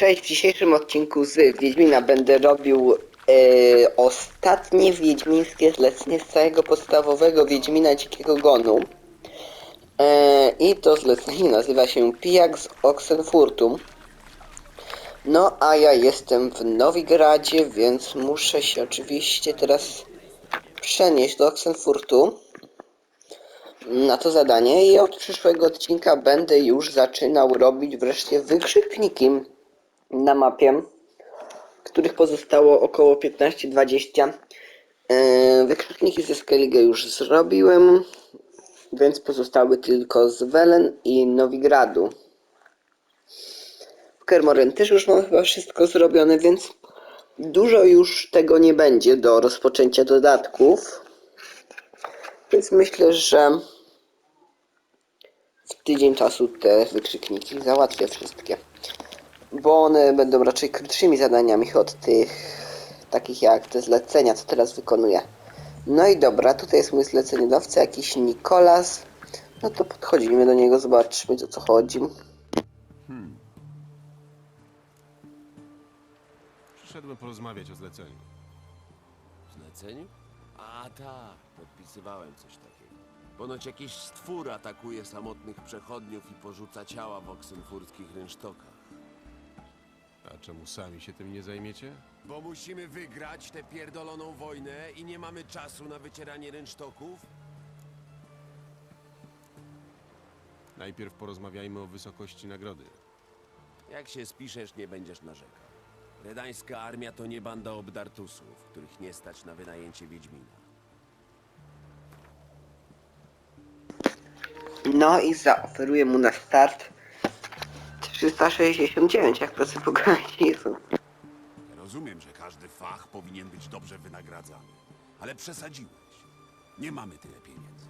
Cześć, w dzisiejszym odcinku z Wiedźmina będę robił e, ostatnie wiedźmińskie zlecenie z całego podstawowego Wiedźmina Dzikiego Gonu. E, I to zlecenie nazywa się Pijak z Oxenfurtu. No a ja jestem w Nowigradzie, więc muszę się oczywiście teraz przenieść do Oxenfurtu na to zadanie i od przyszłego odcinka będę już zaczynał robić wreszcie wykrzykniki na mapie, których pozostało około 15-20. Yy, Wykrzykniki ze Skellige już zrobiłem, więc pozostały tylko z Welen i Nowigradu. W Kermoren też już mam chyba wszystko zrobione, więc dużo już tego nie będzie do rozpoczęcia dodatków. Więc myślę, że w tydzień czasu te wykrzykniki załatwię wszystkie. Bo one będą raczej krótszymi zadaniami od tych takich jak te zlecenia, co teraz wykonuję. No i dobra, tutaj jest mój zleceniodawca, jakiś Nikolas. No to podchodzimy do niego, zobaczmy o co chodzi. Przyszedłem porozmawiać o zleceniu. Zleceniu? A tak, podpisywałem coś takiego. Ponoć jakiś stwór atakuje samotnych przechodniów i porzuca ciała w oksenfurckich rynsztokach. Czemu sami się tym nie zajmiecie? Bo musimy wygrać tę pierdoloną wojnę i nie mamy czasu na wycieranie rynsztoków? Najpierw porozmawiajmy o wysokości nagrody. Jak się spiszesz, nie będziesz narzekał. Redańska armia to nie banda obdartusów, których nie stać na wynajęcie Wiedźmina. No i zaoferuję mu na start 369, jak pracy pograniczu. Rozumiem, że każdy fach powinien być dobrze wynagradzany, ale przesadziłeś. Nie mamy tyle pieniędzy.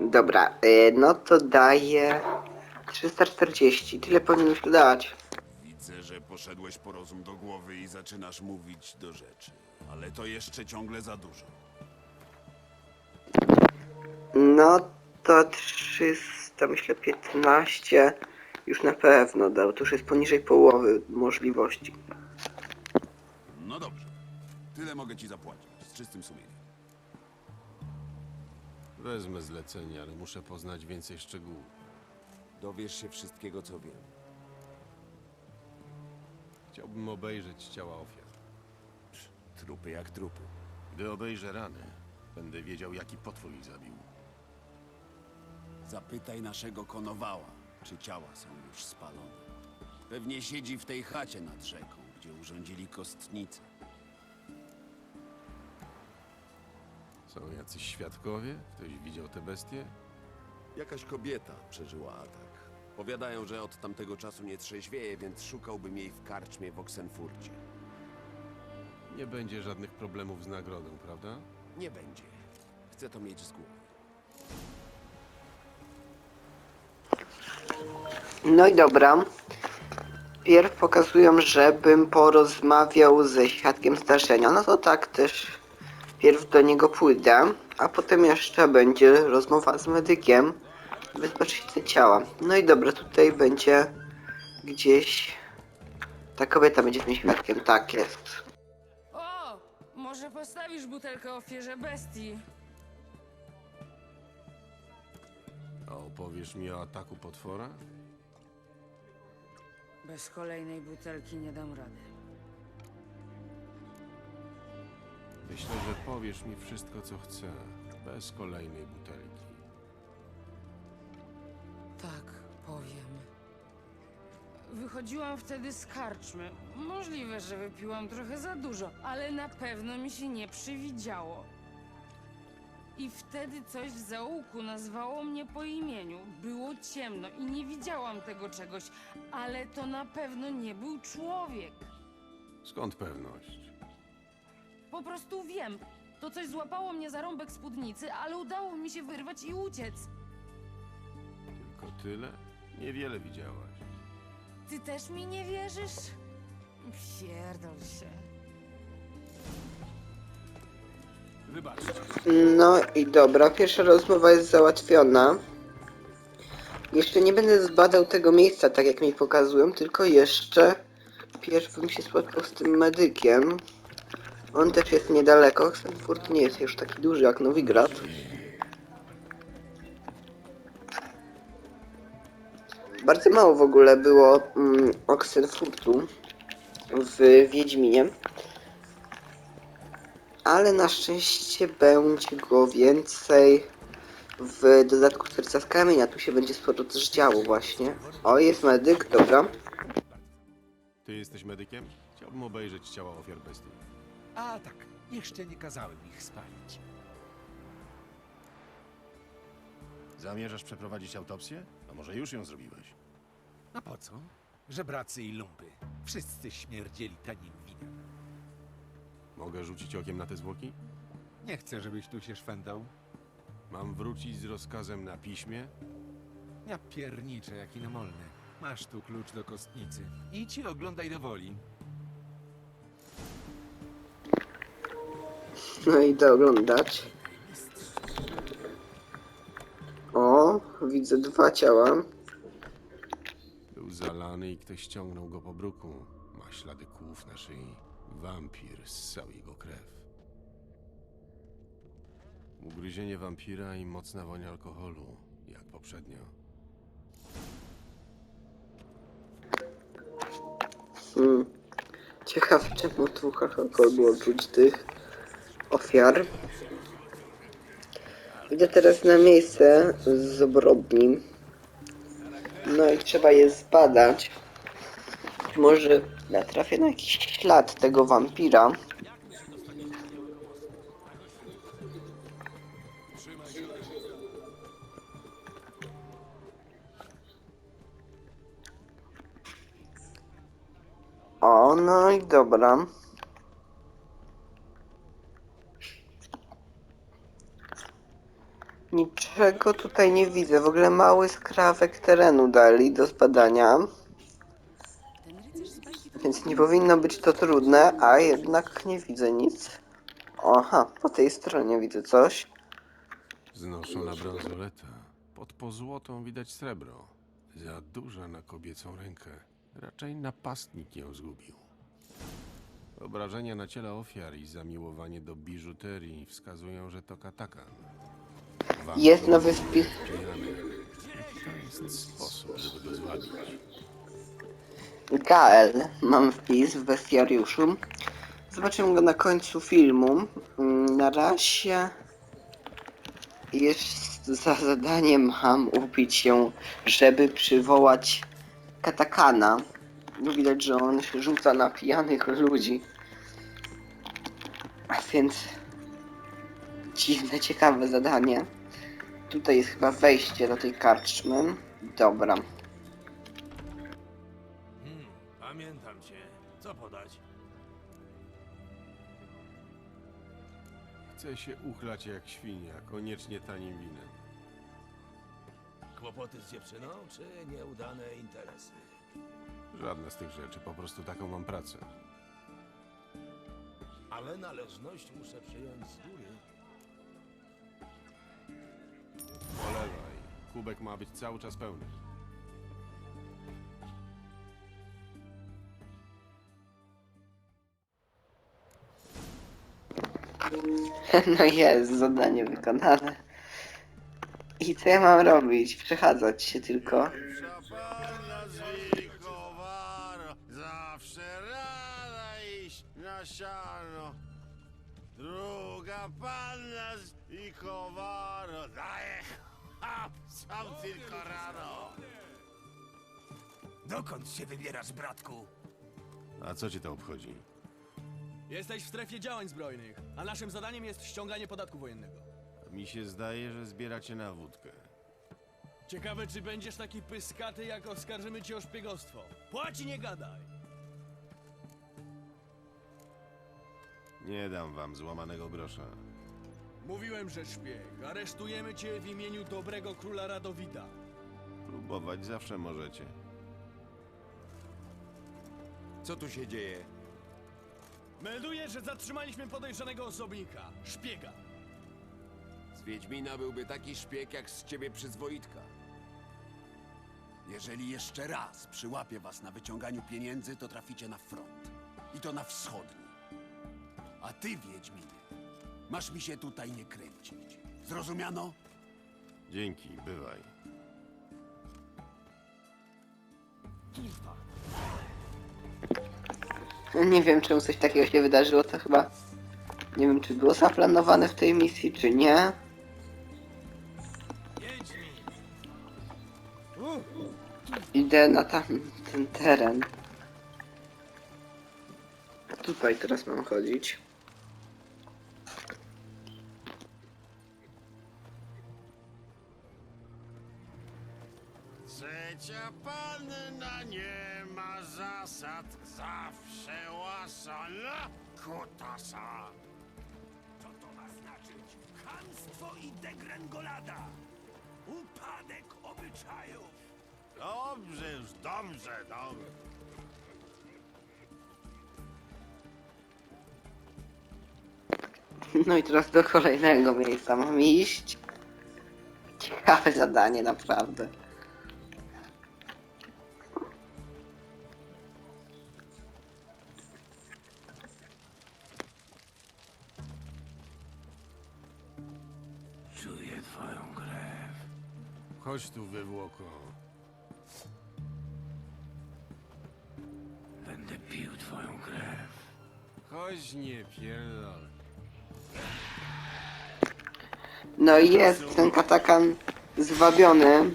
Dobra, y, no to daję 340, tyle powinien się dać. Widzę, że poszedłeś po rozum do głowy i zaczynasz mówić do rzeczy, ale to jeszcze ciągle za dużo. No to 300, myślę 15 już na pewno dał. To już jest poniżej połowy możliwości. No dobrze, tyle mogę ci zapłacić, z czystym sumieniem. Wezmę zlecenie, ale muszę poznać więcej szczegółów. Dowiesz się wszystkiego, co wiem. Chciałbym obejrzeć ciała ofiar. Trupy jak trupy. Gdy obejrzę rany, będę wiedział, jaki potwór ich zabił. Zapytaj naszego konowała, czy ciała są już spalone. Pewnie siedzi w tej chacie nad rzeką, gdzie urządzili kostnicę. Są jacyś świadkowie? Ktoś widział te bestie? Jakaś kobieta przeżyła atak. Powiadają, że od tamtego czasu nie trzeźwieje, więc szukałbym jej w karczmie w Oksenfurcie. Nie będzie żadnych problemów z nagrodą, prawda? Nie będzie. Chcę to mieć z głowy. No i dobra. Pierw pokazują, żebym porozmawiał ze świadkiem zdarzenia. No to tak też pierw do niego pójdę, a potem jeszcze będzie rozmowa z medykiem. Wyzobaczyć te ciała. No i dobra, tutaj będzie gdzieś ta kobieta będzie tym świadkiem. Tak jest. O! Może postawisz butelkę ofierze bestii? A opowiesz mi o ataku potwora? Bez kolejnej butelki nie dam rady. Myślę, że powiesz mi wszystko, co chcę, bez kolejnej butelki. Tak, powiem. Wychodziłam wtedy z karczmy. Możliwe, że wypiłam trochę za dużo, ale na pewno mi się nie przywidziało. I wtedy coś w zaułku nazwało mnie po imieniu. Było ciemno i nie widziałam tego czegoś, ale to na pewno nie był człowiek. Skąd pewność? Po prostu wiem. To coś złapało mnie za rąbek spódnicy, ale udało mi się wyrwać i uciec. Tylko tyle? Niewiele widziałaś. Ty też mi nie wierzysz? Pierdol się. No i dobra, pierwsza rozmowa jest załatwiona. Jeszcze nie będę zbadał tego miejsca, tak jak mi pokazują, tylko jeszcze pierw bym się spotkał z tym medykiem. On też jest niedaleko. Stanford nie jest już taki duży jak Nowigrad. Bardzo mało w ogóle było mm, Oxenfurtu w Wiedźminie. Ale na szczęście będzie go więcej w dodatku serca z kamienia. Tu się będzie sporo też działo właśnie. O, jest medyk, dobra. Ty jesteś medykiem? Chciałbym obejrzeć ciała ofiar bestii. A tak, jeszcze nie kazałem ich spalić. Zamierzasz przeprowadzić autopsję? A może już ją zrobiłeś? A po co? Żebracy i lumpy. Wszyscy śmierdzieli tanim winem. Mogę rzucić okiem na te zwłoki? Nie chcę, żebyś tu się szwendał. Mam wrócić z rozkazem na piśmie? Ja pierniczę jak inamolny. Masz tu klucz do kostnicy. Idź i oglądaj do woli. No i idę oglądać. O, widzę dwa ciała. Był zalany i ktoś ściągnął go po bruku. Ślady kłów na szyi. Wampir ssał jego krew. Ugryzienie wampira i mocna woń alkoholu, jak poprzednio. Hmm. Ciekaw czemu tu alkohol było czuć tych ofiar. Idę teraz na miejsce z zbrodni. No i trzeba je zbadać. Może natrafię na jakiś ślad tego wampira. O, no i dobra. Niczego tutaj nie widzę. W ogóle mały skrawek terenu dali do zbadania. Więc nie powinno być to trudne, a jednak nie widzę nic. Aha, po tej stronie widzę coś. Znoszona bransoleta. Pod pozłotą widać srebro. Za duża na kobiecą rękę. Raczej napastnik ją zgubił. Obrażenia na ciele ofiar i zamiłowanie do biżuterii wskazują, że to katakan. Jest nowy wpis. pijany. To jest sposób, żeby go zwabić. Gael, mam wpis w bestiariuszu. Zobaczymy go na końcu filmu. Mm, Na razie jest za zadanie mam upić się, żeby przywołać katakana. Widać, że on się rzuca na pijanych ludzi. A więc dziwne, ciekawe zadanie. Tutaj jest chyba wejście do tej karczmy. Dobra. Pamiętam cię. Co podać? Chce się uchlać jak świnia, koniecznie tanim winem. Kłopoty z dziewczyną, czy nieudane interesy? Żadna z tych rzeczy, po prostu taką mam pracę. Ale należność muszę przyjąć z góry. Polewaj. Kubek ma być cały czas pełny. No jest, zadanie wykonane. I co ja mam robić? Przechadzać się tylko. Szapana zwikowaro, zawsze rada iść na siano. Druga panna zwikowaro, daje chap, sam tylko rano. Dokąd się wybierasz, bratku? A co cię to obchodzi? Jesteś w strefie działań zbrojnych, a naszym zadaniem jest ściąganie podatku wojennego. Mi się zdaje, że zbieracie na wódkę. Ciekawe, czy będziesz taki pyskaty, jak oskarżymy cię o szpiegostwo. Płać i nie gadaj! Nie dam wam złamanego grosza. Mówiłem, że szpieg. Aresztujemy cię w imieniu dobrego króla Radowida. Próbować zawsze możecie. Co tu się dzieje? Melduję, że zatrzymaliśmy podejrzanego osobnika. Szpiega. Z Wiedźmina byłby taki szpieg jak z ciebie przyzwoitka. Jeżeli jeszcze raz przyłapię was na wyciąganiu pieniędzy, to traficie na front. I to na wschodni. A ty, Wiedźminie, masz mi się tutaj nie kręcić. Zrozumiano? Dzięki, bywaj. Nie wiem, czemu coś takiego się wydarzyło, to chyba... Nie wiem, czy było zaplanowane w tej misji, czy nie. Idę na tam, ten teren. Tutaj teraz mam chodzić. Trzecia panna nie ma zasad, zawsze łasana kutasa. Co to ma znaczyć? Chamstwo i degrengolada. Upadek obyczajów. Dobrze już, dobrze, dobrze. No i teraz do kolejnego miejsca mam iść. Ciekawe zadanie, naprawdę. Chodź tu, wywłoko. Będę pił twoją krew. Chodź, nie pierdol. No i jest ten katakan zwabiony.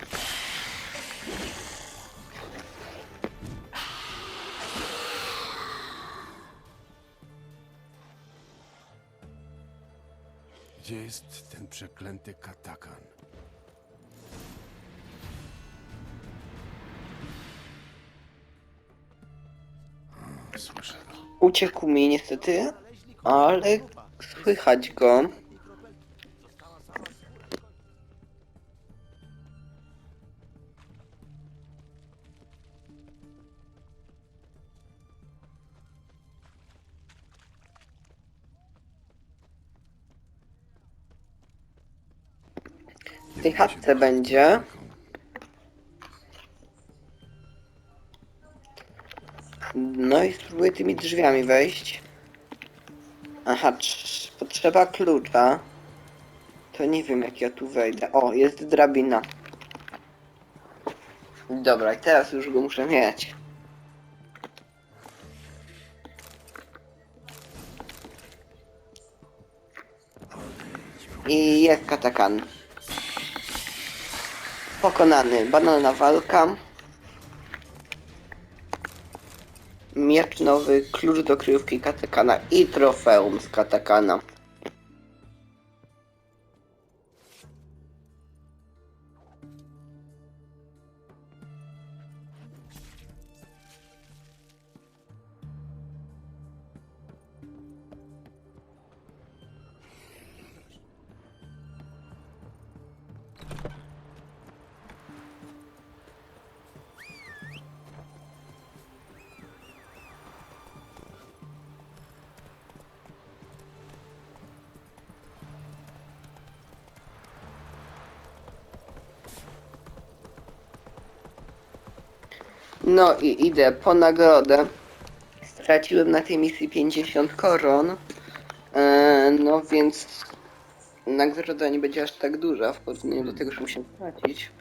Gdzie jest ten przeklęty katakan? Uciekł mi niestety, ale słychać go. W tej chatce będzie. Spróbuję tymi drzwiami wejść. Aha, trz- potrzeba klucza. To nie wiem jak ja tu wejdę. O, jest drabina. Dobra, i teraz już go muszę mieć. I jest katakan. Pokonany. Banalna walka. Miecz nowy, klucz do kryjówki katakana i trofeum z katakana. No i idę po nagrodę. Straciłem na tej misji 50 koron. E, no więc nagroda nie będzie aż tak duża w porównaniu do tego, że musiałem stracić.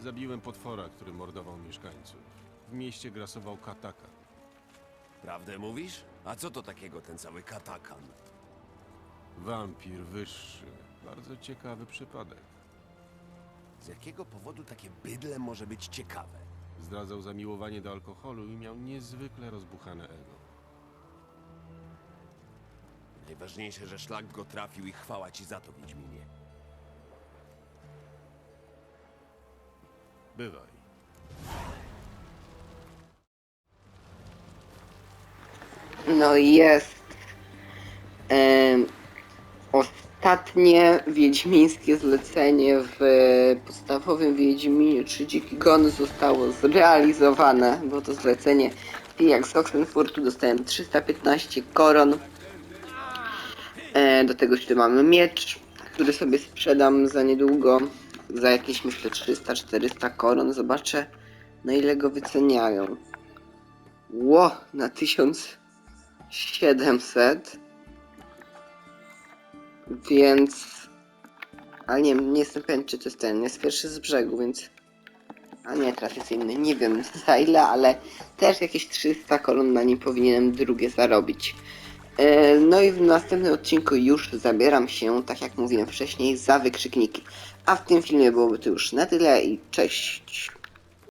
Zabiłem potwora, który mordował mieszkańców. W mieście grasował katakan. Prawdę mówisz? A co to takiego ten cały katakan? Wampir wyższy. Bardzo ciekawy przypadek. Z jakiego powodu takie bydle może być ciekawe? Zdradzał zamiłowanie do alkoholu i miał niezwykle rozbuchane ego. Najważniejsze, że szlak go trafił i chwała ci za to, Wiedźminie. Bywaj. No i jest em, ostatnie wiedźmińskie zlecenie w podstawowym Wiedźminie 3 Dziki Gon zostało zrealizowane. Było to zlecenie jak z Oxenfurtu dostałem 315 koron. E, do tego jeszcze mamy miecz, który sobie sprzedam za niedługo. za jakieś myślę 300-400 koron. Zobaczę na ile go wyceniają. Ło, na 1700. Więc... Ale nie, nie jestem pewien czy to jest ten, jest pierwszy z brzegu, więc... A nie, teraz jest inny, nie wiem za ile, ale też jakieś 300 koron na nim powinienem drugie zarobić. E, No i w następnym odcinku już zabieram się, tak jak mówiłem wcześniej, za wykrzykniki. A w tym filmie byłoby to już na tyle i cześć!